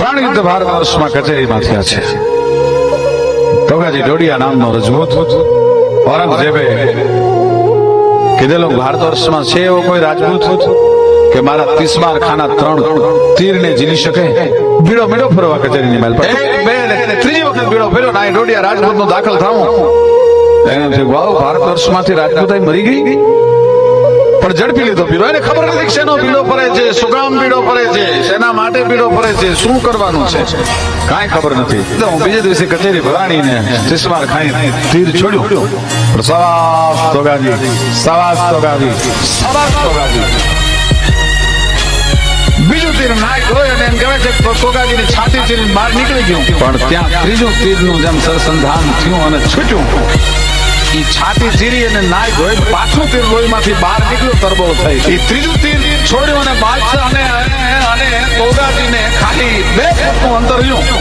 ત્રણ યુદ્ધ ભારત વર્ષમાં કચેરીમાં થયા છે. તોગાજી ડોડિયા નામનો રજપૂત ઔરંગઝેબે કીધેલું ભારત વર્ષમાં છે એવો કોઈ રાજપૂત કે મારા તીસમાર ખાના ત્રણ તીરને ઝીલી શકે? બીડો મેળો ફરવા કચેરીની માલ પર. એક બે ને ત્રીજી વખત બીડો ફેર્યો ના ડોડિયા રાજપૂતનો દાખલ થાઉં. એને થયું, વાવ ભારત વર્ષમાંથી રાજપૂતાઈ મરી ગઈ? પણ ઝડપી લીધો પીડો એને ખબર નથી શેનો પીડો ફરે છે શું કામ પીડો ફરે છે, શેના માટે પીડો ફરે છે, શું કરવાનું છે? કાંઈ ખબર નથી. હું બીજે દિવસે કચેરી ભરાણીને ચિસ્માર ખાઈ તીર છોડ્યું. પણ સવાસ તોગાજી સવાસ તોગાજી સવાસ તોગાજી બીજું તીર એમ કહેવાય છે છાતી ચીરીને બહાર નીકળી ગયું. પણ ત્યાં ત્રીજું તીરનું જેમ સરસંધાન થયું અને છૂટ્યું. ઈ છાતી ચીરી અને નાય ધોઈ પાછું તીર લોહીમાંથી બહાર નીકળ્યું તરબો થઈ ઈ ત્રીજું તીર છોડ્યું અને બાદશાહ અને અને તોગાજીને ખાલી બે ફૂટનું અંતર રહ્યું